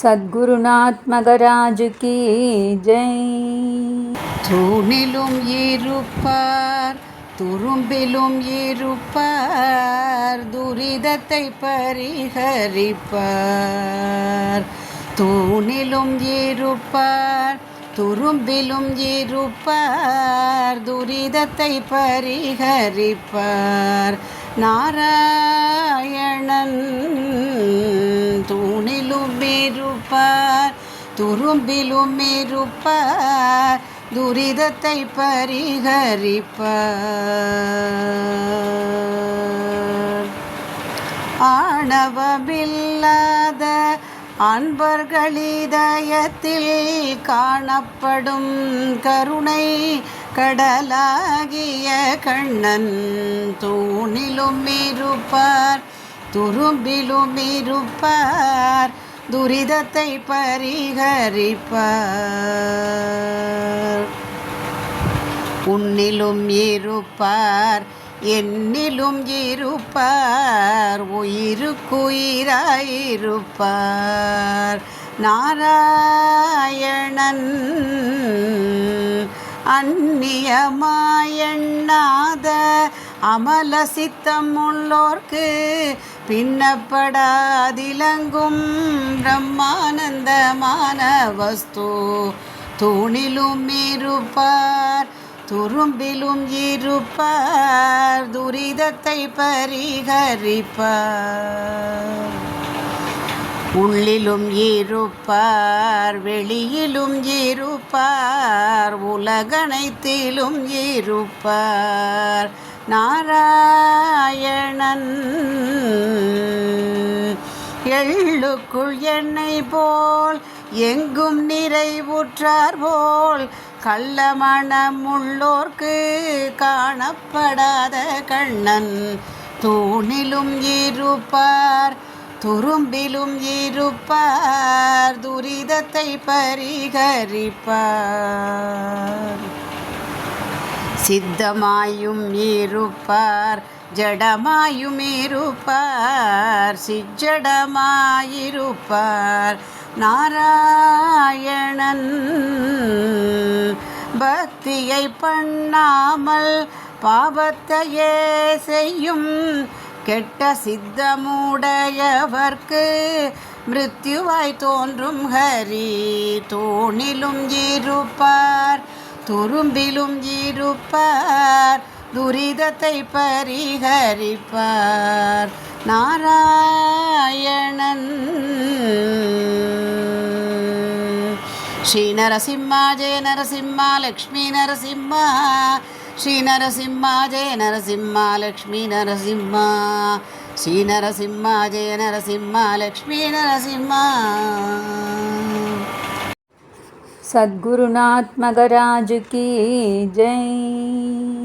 சத்குருநாத் மகராஜுக்கு ஜெய். தூணிலும் இருப்பார் துரும்பிலும் இருப்பார் துரிதத்தை பரிகரிப்பார் தூணிலும் இருப்பார் துரும்பிலும் இருப்பார் துரிதத்தை பரிகரிப்பார் நாராயணன் இருப்பார் துரும்பிலும் இருப்பார் துரிதத்தை பரிகரிப்பார். ஆணவமில்லாத அன்பர்களிதயத்தில் காணப்படும் கருணை கடலாகிய கண்ணன் தூணிலும் இருப்பார் துரும்பிலும் இருப்பார் துரிதத்தை பரிகரிப்பார். உன்னிலும் இருப்பார் என்னிலும் இருப்பார் உயிருக்குயிராயிருப்பார். நாராயணன் அந்நியமாயண்ணா அமல சித்தம் உள்ளோர்க்கு பின்னப்படாதிலங்கும் பிரம்மானந்தமான வஸ்து. தூணிலும் இருப்பார் துரும்பிலும் இருப்பார் துரிதத்தை பரிகரிப்பார். உள்ளிலும் இருப்பார் வெளியிலும் இருப்பார் உலகனைத்திலும் இருப்பார். நாராயணன். எள்ளுக்குள் எண்ணெய் போல் எங்கும் நிறைவுற்றார் போல் கள்ளமணம் உள்ளோர்க்கு காணப்படாத கண்ணன். தூணிலும் இருப்பார் துரும்பிலும் இருப்பார் துரிதத்தை பரிகரிப்பார். சித்தமாயும் இருப்பார் ஜடமாயும் இருப்பார் சிஜடமாயிருப்பார் நாராயணன் பக்தியை பண்ணாமல் பாவத்தையே செய்யும் கெட்ட சித்தமுடையவர்க்கு மிருத்யுவாய் தோன்றும் ஹரி தோணிலும் இருப்பார் துரும்பிலும் இருப்பார் துரிதத்தை பரிகரிப்பார். நாராயணன். ஸ்ரீ நரசிம்மா ஜெய நரசிம்மா லக்ஷ்மி நரசிம்மா. ஸ்ரீ நரசிம்மா ஜெய நரசிம்மா லக்ஷ்மி நரசிம்மா. ஸ்ரீ நரசிம்மா ஜெய நரசிம்மா லக்ஷ்மி நரசிம்மா. सद्गुरुनात्मगराज की जय।